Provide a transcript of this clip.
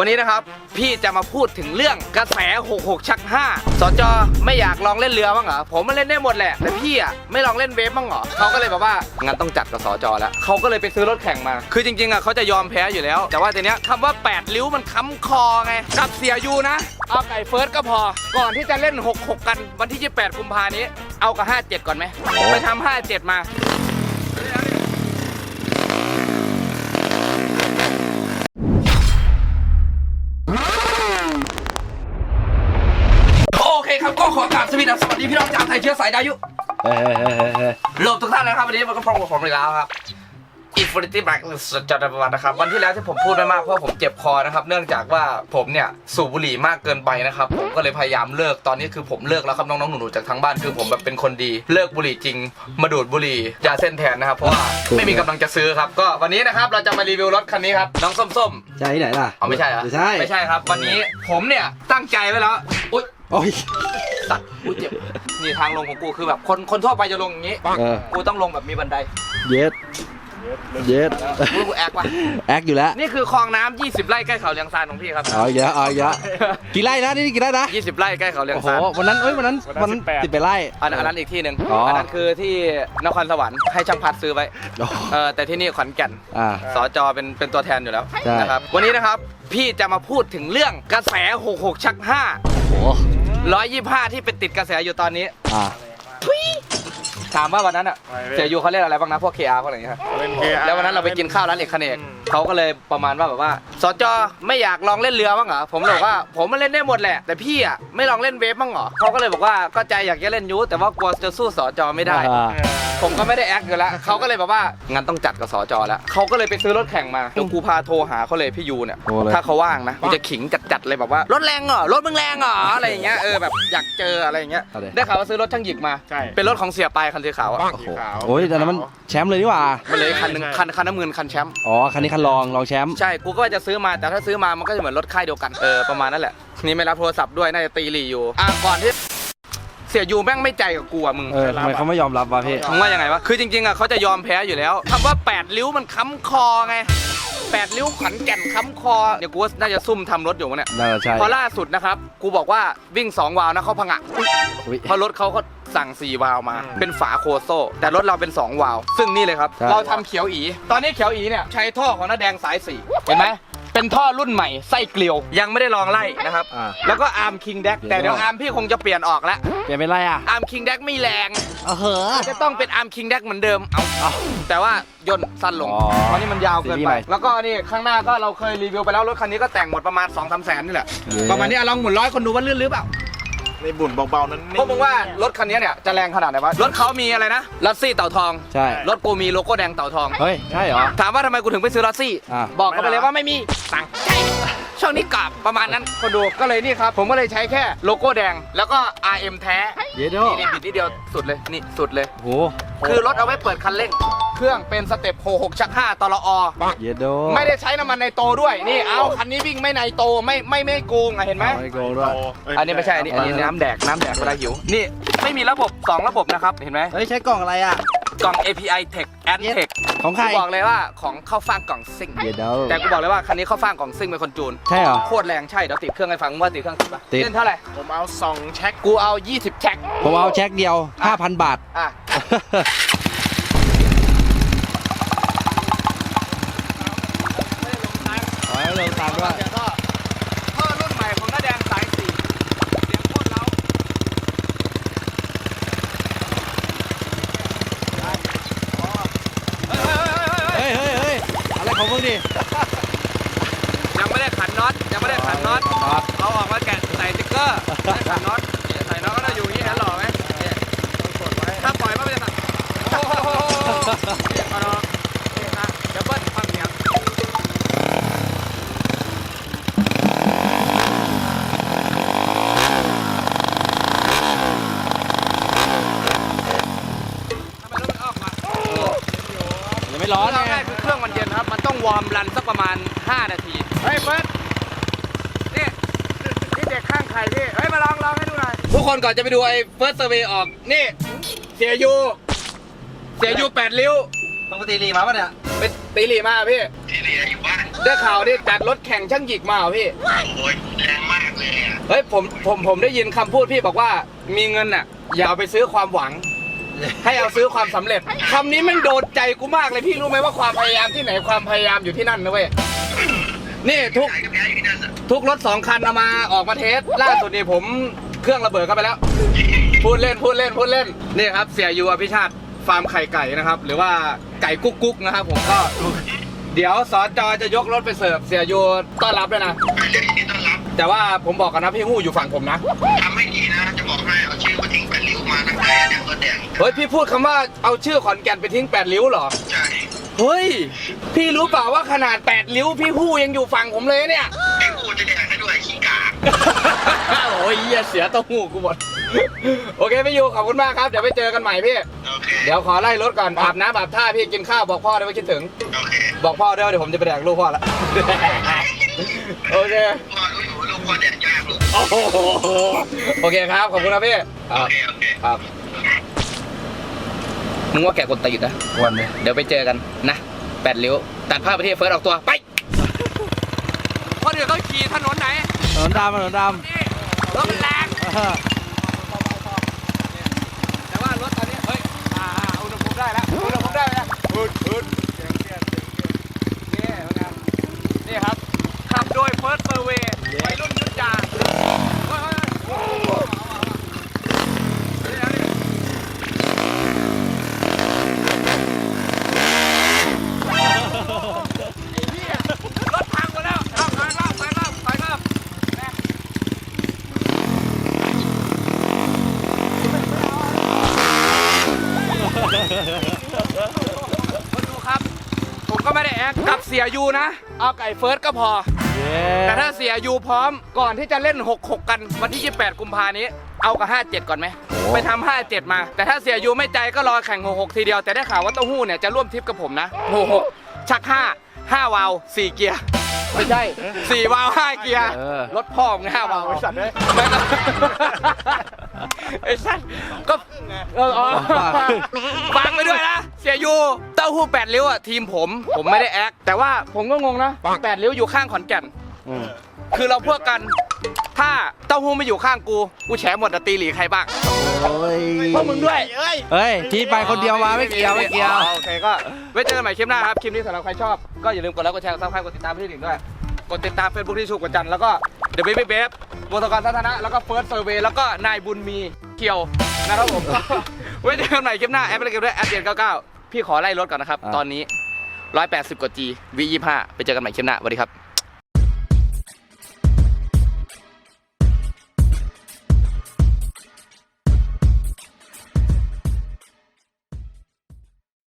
วันนี้นะครับ พี่จะมาพูดถึงเรื่องกระแส 66 ชัก 5สจไม่อยากลองเล่นเรือบ้างเหรอผมมาเล่นได้หมดแหละแต่พี่อะไม่ลองเล่นเวฟบ้างเหรอเขาก็เลยแบบว่างั้นต้องจัดกับสจแล้วเขาก็เลยไปซื้อรถแข่งมา คือจริงๆอะเขาจะยอมแพ้อยู่แล้ว แต่ว่าทีเนี้ยคำว่า 8 ริ้วมันค้ำคอไงกับเสียยูนะ เอาไก่เฟิร์สก็พอ ก่อนที่จะเล่น 66 กันวันที่ 28 กุมภานี้ เอากับ 57 ก่อนไหมไปทำ57 มา โอเคครับก็ขอกราบสวัสดีสวัสดีพี่น้องชาวไทยเชื้อสายดายุเฮ้ยเฮ้ยเฮ้ยเฮ้ยเฮ้ยโลบทุกท่านนะครับวันนี้มันก็พร้อมกับผมอีกแล้วครับอินฟินิตี้แบล็กสุดยอดประวัตินะครับ วันที่แล้วที่ผมพูดไม่มากเพราะผมเจ็บคอนะครับ เนื่องจากว่าผมเนี่ยสูบบุหรี่มากเกินไปนะครับ ผมก็เลยพยายามเลิกตอนนี้คือผมเลิกแล้วครับน้องๆหนูๆจากทั้งบ้านคือผมแบบเป็นคนดีเลิกบุหรี่จริง มาดูดบุหรี่ยาเส้นแทนนะครับ เพราะว่าไม่มีกำลังจะซื้อครับ ก็วันนี้นะครับเราจะมารีวิวรถคันนี้ครับน้องส้มใช่ที่ไหนล่ะๆเอาไม่ใช่เหรอไม่ใช่ไม่ใช่ครับ วันนี้ผมเนี่ยตั้งใจไว้แล้วอุ๊ย โอ้ยสัตว์อุ๊ยเจ็บนี่ทางลงของกูคือแบบคนคนทั่วไปจะลงอย่างนี้เออกูต้องลงแบบมีบันไดเย็ดเย็ดกูกูแอคว่ะแอคอยู่แล้วนี่คือคลองน้ำ20ไร่ใกล้เขาเลียงซานของพี่ครับเอาอีกแล้วเอาอีกแล้วกี่ไร่นะนี่กี่ไร่นะ20ไร่ใกล้เขาเลียงโอ้โหซานวันนั้นเอ้ยวันนั้นวัวันนนั้นั้นน18ติดไปไร่ อันอันนั้นอีกที่หนึ่งอ๋ออันนั้นคือที่นครสวรรค์ให้ช่างพัดซื้อไว้อ๋อเออแต่ที่นี่ขอนแก่น อ่า สจเป็นเป็นตัวแทนอยู่แล้วใช่ นะครับ วันนี้นะครับ พี่จะมาพูดถึงเรื่องกระแส 66 ชัก โอ้โห5 125ที่เป็นติดกระแสอยู่ตอนนี้อ่าถามว่าวันนั้นอะไม่ไม่เสียยูเขาเล่นอะไรบ้างนะพวก KR พวกอะไรอย่างเงี้ยครับ เล่น KR แล้ววันนั้นเราไปกินข้าวร้านเอกคเนกอืม เขาก็เลยประมาณว่าแบบว่าสจไม่อยากลองเล่นเรือบ้างเหรอผมเลยบอกว่า ผมมาเล่นได้หมดแหละ แต่พี่อะไม่ลองเล่นเวฟบ้างเหรอเขาก็เลยบอกว่าก็ใจอยากจะเล่นยูแต่ว่ากลัวจะสู้สจไม่ได้อ่าผมก็ไม่ได้แอคอยู่แล้วเขาก็เลยแบบว่างั้นต้องจัดกับสจแล้วเขาก็เลยไปซื้อรถแข่งมาจนกูพาโทรหาเขาเลยพี่ยูเนี่ยโทรเลย ถ้าเขาว่างนะกูจะขิงจัดๆเลยแบบว่ารถแรงเหรอรถมึงแรงเหรออะไรอย่างเงี้ยเออแบบอยากเจออะไรอย่างเงี้ยเอาเลยได้ข่าวว่าซื้อรถช่างหยิกมา ใช่ เป็นรถของเสียปลายคันสีขาวอะโอ้โหสีขาวโอ้ยแต่นั้นมันแชมป์เลยนี่หว่ามันเลยคันหนึ่งใช่คันคันน้ำเงินคันแชมป์ อ๋อคันนี้คันรองรองแชมป์ใช่กูก็ว่าจะซื้อมาแต่ถ้าซื้อมามันก็จะเหมือนรถค่ายเดียวกันเออประมาณนั้นแหละนี่ไม่รับโทรศัพท์ด้วยน่าจะตีหลีอยู่อะก่อนที่เสียยูแม่งไม่ใจกับกูอะมึงเออทำไมเขาไม่ยอมรับวะพี่มึงว่ายังไงวะคือจริงๆอะเขาจะยอมแพ้อยู่แล้วคำว่า8ริ้วมันค้ำคอไง8ริ้วขวัญแก่นค้ำคอเดี๋ยวกูว่าน่าจะซุ่มทำรถอยู่วะเนี่ยน่าจะใช่พอล่าสุดนะครับ กูบอกว่าวิ่ง2วาล์วนะเขาพังอะอุ๊ยเพราะรถเขาก็ สั่ง 4 วาล์วมาอืมเป็นฝาโคโซ่แต่รถเราเป็น 2 วาล์วซึ่งนี่เลยครับ ใช่ เราทำเขียวอี ตอนนี้เขียวอีเนี่ยใช้ท่อของน้าแดงสายสีเห็นไหมเป็นท่อรุ่นใหม่ไส้เกลียว ยังไม่ได้ลองไล่นะครับ อ่า แล้วก็อาร์มคิงแดกแต่เดี๋ยวอาร์มพี่คงจะเปลี่ยนออกแล้วเปลี่ยนเป็นไรอะอาร์มคิงแดกไม่แรงเออเหอะ จะต้องเป็นอาร์มคิงแดกเหมือนเดิมเอาเอาแต่ว่าย่นสั้นลงอ๋อเพราะนี่มันยาวเกินซีรีส์ไป ใหม่แล้วก็นี่ข้างหน้าก็เราเคยรีวิวไปแล้วรถคันนี้ก็แต่งหมดประมาณ2องสามแสนนี่แหละเย้ ประมาณนี้อะลองหมุนร้อยคนดูว่าลื่นหรือเปล่า ในบุ่นเบาๆนั้นพวกมึงว่ารถคันนี้เนี่ยจะแรงขนาดไหนวะรถเขามีอะไรนะลัสซี่เต่าทองใช่รถกูมีโลโก้แดงเต่าทอง เฮ้ยใช่เหรอถามว่าทำไมกูถึงไปซื้อลัสซี่อะบอกเขาไปเลยว่าไม่มีตังค์ใช่ช่วงนี้กลับประมาณนั้นคนดูก็เลยนี่ครับ ผมก็เลยใช้แค่โลโก้แดง แล้วก็ RM แท้เยโดนี่นี่บิดนิดเดียวสุดเลยนี่สุดเลยโหคือรถเอาไว้เปิดคันเร่ง เครื่องเป็นสเต็ป6ชัก5ตลอเยโดไม่ได้ใช้น้ำมันในโตด้วยนี่เอาคันนี้วิ่งไม่ในโตไม่ไม่ไม่โกงอะเห็นไหม ไม่โกงด้วยอันนี้ไม่ใช่อันนี้อันนี้น้ำแดกน้ำแดกเวลาหิว นี่ไม่มีระบบ 2 ระบบนะครับ เห็นไหมเฮ้ยใช้กล่องอะไรอะ กล่อง API Tech and Tech ของใครกูบอกเลยว่าของเข้าฟ่างกล่องซิ่ง เยโดแต่กูบอกเลยว่าคันนี้เข้าฟ่างกล่องซิ่งเป็นคนจูน ใช่เหรอ โคตรแรงใช่เดี๋ยวติดเครื่องให้ฟังว่าติดเครื่องติดปะติด เล่นเท่าไหร่ ผมเอาสองแช็คกูเอา 20แช็คผมเอาแช็คเดียว 5,000 บาท อะ ขอให้ลงตามด้วย เดี๋ยวก็ท่อรุ่นใหม่ของน้าแดงสายสี่เสียงโคตรเล้าเฮ้ยเฮ้ยเฮ้ยเฮ้ยเฮ้ย เฮ้ยเฮ้ยเฮ้ยอะไร ของมึงดิยังไม่ได้ขันน็อตยังไม่ได้ขันน็อตเอาออกมาแกะใส่สติ๊กเกอร์ไม่ได้ขันน็อตใส่น็อตก็จะอยู่อย่างนี้นะหล่อไหมถ้าปล่อยมันจะโอ้โหเนี่ยเอาเนาะนี่นะเดี๋ยวเบิ้ลฟังเสียงทำไมรถมันออกมายังไม่ร้อนไง อเครื่องมันเย็นครับ มันต้องวอร์มรันสักประมาณ 5 นาที เฮ้ยเฟิร์สนี่นี่เด็กข้างใครพี่ เฮ้ย มาลองลองให้ดูหน่อย ทุกคนก่อนจะไปดูไอ้เฟิร์สเซอร์เวย์ออก นี่ เสียยู เสียยูแปดริ้วปกติรีมาป่ะเนี่ย เป็นตีหลีมาพี่ตีหลีอยู่บ้านเได้ข่าวดิจัดรถแข่งช่างหยิกมาเหรอพี่ โอ้ยแรงมากเลยอะ เฮ้ยผมผมผมได้ยินคำพูดพี่บอกว่ามีเงินอะอย่าเอาไปซื้อความหวัง ให้เอาซื้อความสำเร็จคำนี้มันโดนใจกูมากเลยพี่รู้ไหมว่าความพยายามที่ไหนความพยายามอยู่ที่นั่นนะเว้ยนี่ทุก ทุกรถสองคันเอามาออกมาเทสล่าสุดนี่ผมเครื่องระเบิดเข้าไปแล้ว พูดเล่นพูดเล่นพูดเล่นนี่ครับ เสียยูอภิชาติฟาร์มไข่ไก่นะครับ หรือว่าไก่กุ๊กกุ๊กนะครับ ผมก็ เดี๋ยวสอจอจะยกรถไปเสิร์ฟเสียยูต้อนรับด้วยนะ แต่ว่าผมบอกกันนะพี่หู้อยู่ฝั่งผมนะ ทำให้ดีนะ จะบอกให้เอาชื่อมาทิ้งเป็นริ้วมาตั้งแต่เนี่ยตัวแดง เฮ้ยพี่พูดคำว่าเอาชื่อขอนแก่นไปทิ้งแปดริ้วเหรอ ใช่เฮ้ย พี่รู้เปล่าว่าขนาดแปดริ้วพี่หู้ยังอยู่ฝั่งผมเลยเนี่ย ไอ้กูจะแดงให้ด้วยขี้กากโอ้ยเหี้ยเสียเต้าหู้กูหมด โอเคพี่ยูขอบคุณมากครับ เดี๋ยวไปเจอกันใหม่พี่ โอเค เดี๋ยวขอไล่รถก่อนอาบน้ำอาบท่าพี่กินข้าวบอกพ่อด้วยว่าคิดถึง โอเคบอกพ่อด้วยว่าเดี๋ยวผมจะไปแดกลูกพ่อละ โอเคพ่อรู้อยู่ว่าลูกพ่อแดงยากลูกโอ้โหโอเคครับ ขอบคุณนะพี่ คโอรับ เค โอเค ครับ มึงว่าแกกดตีดนะวันเลยเดี๋ยวไปเจอกันนะแปดริ้วตัดภาพไปที่เฟิร์สออกตัวไปคนอื่นเขาขี่ถนนไหนถนนดำถนนดนี่รถมันแรงำแต่ว่ารถตอนนี้เฮ้ย อ่าอ่าอุณหภูมิได้แล้ว อุณหภูมิได้แล้วฮึดฮึดเสียงเปลี่ยนเสียงเปลี่ยนนี่เป็นไงนี่ครับ ขับโดยเฟิร์สเฟอร์เวย์วัยรุ่นยุทธยาเฮ้ยเฮ้ยเฮ้ยเดี๋ยวนี่ไอ้เหี้ยรถพังหมดแล้วเอาไปรอบไปรอบไปรอบแม่ คนดูครับ ผมก็ไม่ได้แอคกับเสียยูนะ เอาไก่เฟิร์สก็พอเย้แต่ถ้าเสียยูพร้อมก่อนที่จะเล่น 66 กันวันที่ 28 กุมภานี้ เอากับ 57 ก่อนไหม ไปทำ57 มา แต่ถ้าเสียยูไม่ใจก็รอแข่ง 66 ทีเดียว แต่ได้ข่าวว่าเต้าหู้เนี่ยจะร่วมทริปกับผมนะ 66 ชัก 5 5 วาล์ว4เกียร์ ไม่ใช่ 4 วาล์ว5เกียร์เออรถพ่อมึง5วาล์วไอ้สัตว์เลย ไม่ก็ไอ้สัตว์ก็เอออ๋อฟังไปด้วยนะ เสียยูเต้าหู้แปดริ้วอะทีมผม ผมไม่ได้แอค แต่ว่าผมก็งงนะแปดริ้วอยู่ข้างขอนแก่นอืมคือเราพวกกัน ถ้าเต้าหู้ไม่อยู่ข้างกู กูแฉหมดอะตีหลีใครบ้างโอ้ยพวกมึงด้วยเอ้ยเฮ้ยที่ไปคนเดียวมาไม่เกี่ยวไม่เกี่ยว โอเคก็ไว้เจอกันใหม่คลิปหน้าครับ คลิปนี้สำหรับใครชอบ ก็อย่าลืมกดไลค์กดแชร์กดซับสไครต์กดติดตามพี่หนิงด้วย กดติดตามเฟซบุ๊กที่ชูกดจันทร์แล้วก็ เดอะเบบี้เบฟวงศกรทัศนะ แล้วก็เฟิร์สเซอร์เวย์แล้วก็นายบุญมีเคียวนะครับผม ไว้เจอกันใหม่คลิปหน้า แอปพลิเคชันด้วยแอปเดียน99 พี่ขอไล่รถก่อนนะครับ ตอนนี้ 180 กว่า G V25 ไปเจอกันใหม่คลิปหน้าสวัสดีครับ